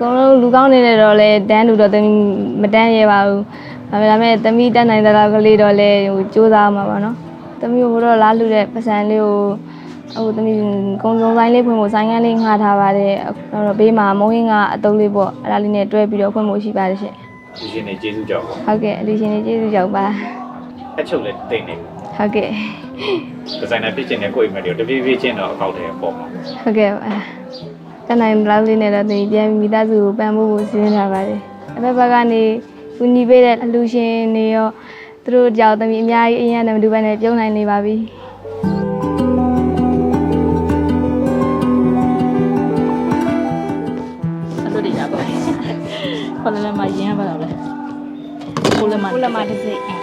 ကုန်လုံးလူကောင်းနေတယ်တော့လဲတန်းလူတော့သမီးမတန်းရဲပါဘူးဒါပေမဲ့သမီးတက်နိုင်တဲ့လောက်ကလေးတော့လဲဟိုစူးစမ်းမှာပါနော်သမီးကိုတော့လားလူတဲ့ပတ်စံလေးကိုဟိုသမီးကုံစုံဆိုင်လေးဖွင့်ဖို့ဆိုင်ကန်းလေးငှားထားပါတယ်အဲ့တော့ဘေးမှာမုံဟင်းကအတုံးလေးပေါ့အဲ့ဒါလေးနဲ့တွဲပြီးတော့ဖွင့်ဖို့ရှိပါတယ်ရှင်လူရှင်တွေကျေးဇူးကြောင့်ပေါ့ဟုတ်ကဲ့အလူရှင်တွေကျေးဇူးကြောင့်ပါအချုပ်လည်းတိတ်နေဟုတ်ကဲ့ဒီဇိုင်နာဖြစ်ချင်တဲ့ကိုယ့်အိမ်မက်တွေကိုတပြေးပြေးချင်းတော့အကောက်တယ်ပေါ့မှာဟုတ်ကဲ့ပါ တက်နိုင်တဲ့လောက်လေးနဲ့တော့သမီးပြန်ပြီးမိသားစုကိုပံ့ပိုးဖို့စီစဉ်ထားပါတယ်အဖက်ဘက်ကနေကူညီပေးတဲ့အလူရှင်တွေရောသူတို့ကြောင့်သမီးအများကြီးအရင်ကတည်းကမတူဘဲနဲ့ပြုံးနိုင်နေပါပြီအဲ့လိုတွေရပါခေါ်လည်းမရင်းရပါတော့လေကိုလည်းမကိုလက်မတစ်စိတ်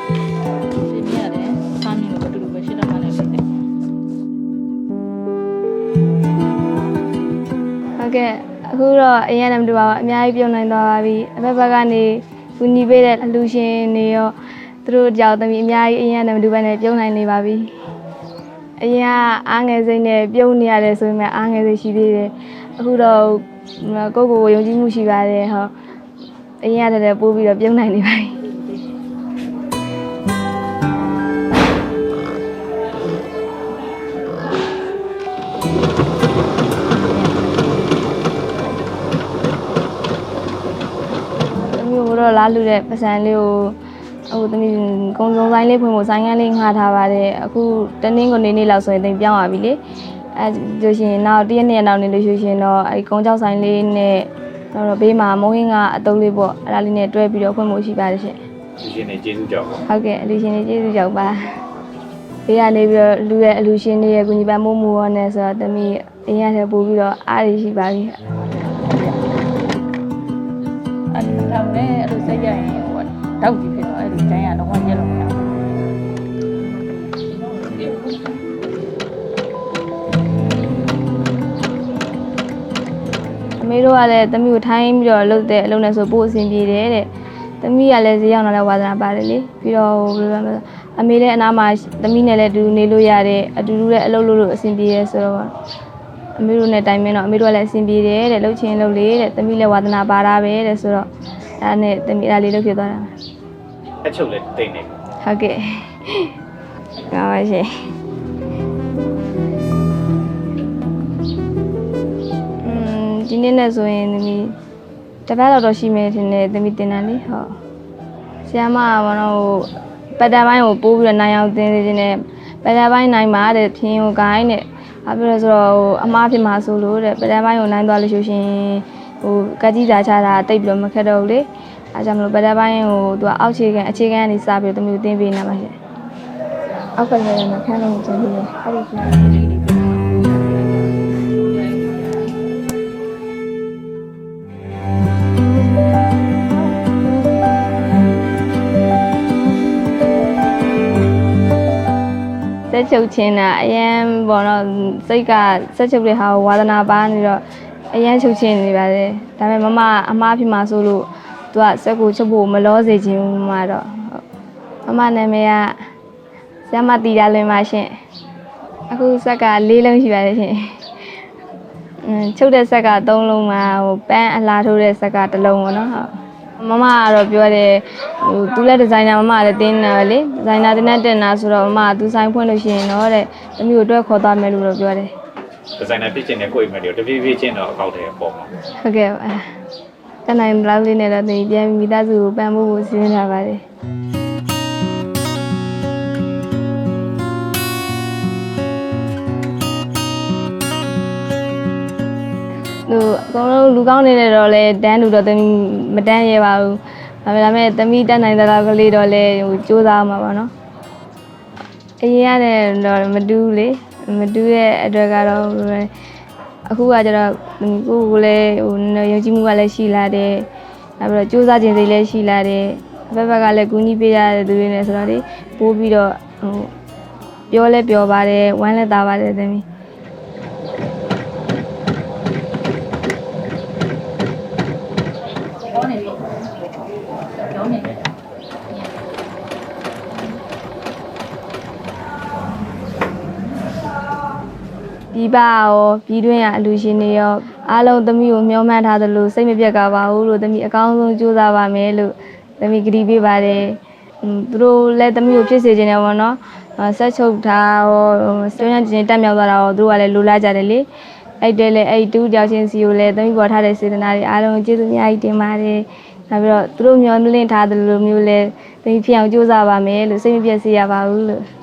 ဟုတ်ကဲ့အခုတော့အရင်ကတည်းကမတူပါဘူးအများကြီးပြုံးနိုင်သွားပါပြီအဖက်ဘက်ကနေကူညီပေးတဲ့အလူရှင်တွေရောသူတို့ကြောင့်သမီးအများကြီးအရင်ကတည်းကမတူဘဲနဲ့ပြုံးနိုင်နေပါပြီအရင်ကအားငယ်စိတ်နဲ့ပြုံးနေရတယ်ဆိုပေမဲ့အားငယ်စိတ်ရှိသေးတယ်အခုတော့ကိုယ့်ကိုယ်ကိုယုံကြည်မှုရှိပါတယ်ဟောအရင်ကတည်းကပို့ပြီးတော့ပြုံးနိုင်နေပါပြီ သမီးတို့တော့လားလူတဲ့ပတ်စံလေးကိုဟိုသမီးကုံစုံဆိုင်လေးဖွင့်ဖို့ဆိုင်ကန်းလေးငှားထားပါတယ်အခုတနင်္ဂနွေနေ့လောက်ဆိုရင်တင်ပြောင်းသွားပြီလေအဲဆိုရှင်နောက်တရက်နေ့နောက်နေလို့ရှိရှင်တော့အဲကုံကြောက်ဆိုင်လေးနဲ့တော့ဘေးမှာမုံဟင်းကအတုံးလေးပေါ့အဲ့ဒါလေးနဲ့တွဲပြီးတော့ဖွင့်ဖို့ရှိပါတယ်ရှင်လူရှင်တွေကျေးဇူးကြောင့်ပေါ့ဟုတ်ကဲ့အလူရှင်တွေကျေးဇူးကြောင့်ပါဘေးကနေပြီးတော့လူရဲ့အလူရှင်တွေရဲ့ကူညီပံ့ပိုးမှုရောနဲ့ဆိုတော့သမီးအရင်ကတည်းကပို့ပြီးတော့အားရရှိပါပြီ အဲ့တော့လည်းအဲ့လိုစိတ်ရရင်ဟိုတောက်ကြည့်ဖြစ်တော့အဲ့လိုကျန်းရတော့ရက်လို့မရဘူးအမေတို့ကလည်းသမီးကိုထိုင်းပြီးတော့လှုပ်တဲ့အလုပ်နဲ့ဆိုပို့အဆင်ပြေတယ်တဲ့သမီးကလည်းဈေးရောက်လာတဲ့ဝါသနာပါတယ်လေပြီးတော့ဟိုဘယ်လိုလဲအမေလည်းအနာမှာသမီးနဲ့လည်းအတူတူနေလို့ရတဲ့အတူတူလည်းအလုပ်လုပ်လို့အဆင်ပြေရဲဆိုတော့အမေတို့နဲ့တိုင်မင်းတော့အမေတို့ကလည်းအဆင်ပြေတယ်တဲ့လှုပ်ချင်းလှုပ်လေတဲ့သမီးလည်းဝါသနာပါတာပဲတဲ့ဆိုတော့ အဲ့ဒါနဲ့သမီးအဲ့ဒါလေးလှုပ်ဖြစ်သွားတာအချုပ်လည်းတိတ်နေဟုတ်ကဲ့ကောင်းပါရှင်อืมဒီနေ့နဲ့ဆိုရင်သမီးတစ်ပတ်တော့တော့ရှိမယ်ထင်တယ်သမီးတင်တန်းလေးဟုတ်ဆရာမကဘာလို့ဟိုပတ်တန်ပိုင်းကိုပိုးပြီးတော့နိုင်အောင်သင်နေခြင်းနဲ့ပတ်တန်ပိုင်းနိုင်ပါတဲ့ဖြင်းကိုဂိုင်းတဲ့ဘာဖြစ်လဲဆိုတော့ဟိုအမားဖြစ်မှာဆိုလို့တဲ့ပတ်တန်ပိုင်းကိုနိုင်သွားလို့ရှိရင် ဟိုကကြီးစာချတာတိတ်ပြီးတော့မခက်တော့ဘူးလေအဲကြောင့်မလို့ပတ်တန်ပိုင်းကိုသူကအောက်ခြေကန်အခြေခံကနေစပြီးတော့သမီးကိုသင်ပေးနေမှာရှင်အောက်ကလည်းမခန်းလုံးကျင်းပြီးတယ်အဲ့ဒီကစက်ချုပ်ချင်းတာအရန်ပေါ့နော်စိတ်ကစက်ချုပ်တဲ့ဟာကိုဝါသနာပါနေတော့ အရန်ချုပ်ချင်းနေပါတယ်ဒါပေမဲ့မမအမားဖြစ်မှာဆိုလို့သူကစက်ကိုချုပ်ဖို့မလောစေခြင်းဘူးမမတော့ဟုတ်မမနာမည်ကဆရာမတီတာလွင်ပါရှင်အခုစက်က၄လုံးရှိပါတယ်ရှင်အင်းချုပ်တဲ့ဆက်က၃လုံးမှာဟိုပန်းအလားထိုးတဲ့ဆက်ကတစ်လုံးပေါ့နော်ဟုတ်မမကတော့ပြောတယ်ဟိုသူလည်းဒီဇိုင်နာမမလည်းတင်းနေတာပဲလေဒီဇိုင်နာတင်းနဲ့တင်တာဆိုတော့မမကသူဆိုင်ဖွင့်လို့ရှိရင်တော့တဲ့သမီးကိုတွဲခေါ်သွားမယ်လို့တော့ပြောတယ် ဒီဇိုင်နာဖြစ်ချင်တဲ့ကိုယ့်အိမ်မက်တွေကိုတပြေးပြေးချင်းတော့အကောက်တယ်ပေါ့မှာဟုတ်ကဲ့ပါတက်နိုင်တဲ့လောက်လေးနဲ့တော့သမီးပြန်ပြီးမိသားစုကိုပံ့ပိုးဖို့စီစဉ်ထားပါတယ်သူအကုန်လုံးလူကောင်းနေတယ်တော့လဲတန်းလူတော့သမီးမတန်းရဲပါဘူးဒါပေမဲ့သမီးတက်နိုင်တဲ့လောက်ကလေးတော့လဲဟိုစူးစမ်းမှာပါနော်အရင်ရတယ်တော့မတူးလေ မတူးတဲ့အတွက်ကတော့ဘယ်လိုလဲအခုကကျတော့ကိုယ့်ကိုယ်လည်းဟိုယုံကြည်မှုကလည်းရှိလာတယ်နောက်ပြီးတော့စူးစမ်းခြင်းစိတ်လည်းရှိလာတယ်အဘက်ဘက်ကလည်းကူညီပေးရတဲ့သူတွေနဲ့ဆိုတော့လေပိုးပြီးတော့ဟိုပြောလဲပြောပါတယ်ဝမ်းလဲသားပါတယ်သမီး ပြောနေပြီပြောနေတယ် ပြည်ပရောပြည်တွင်းရအလူရှင်တွေရောအားလုံးသမီးကိုမျှော်မှန်းထားသလိုစိတ်မပြတ်ကြပါဘူးလို့သမီးအကောင်းဆုံးကြိုးစားပါမယ်လို့သမီးကတိပေးပါတယ်။อืมသူတို့လည်းသမီးကိုဖြစ်စေခြင်းနဲ့ပေါ့နော်။အာဆက်ချုပ်ထားရောကျွမ်းကျင်တက်မြောက်သွားတာရောသူတို့ကလည်းလိုလားကြတယ်လေ။အဲ့တဲလေအဲ့တူးကြောက်ချင်းစီကိုလည်းသမီးပေါ်ထားတဲ့စေတနာတွေအားလုံးကျေးဇူးအများကြီးတင်ပါတယ်။နောက်ပြီးတော့သူတို့မျှော်လင့်ထားသလိုမျိုးလဲသမီးဖြစ်အောင်ကြိုးစားပါမယ်လို့စိတ်မပြတ်စေရပါဘူးလို့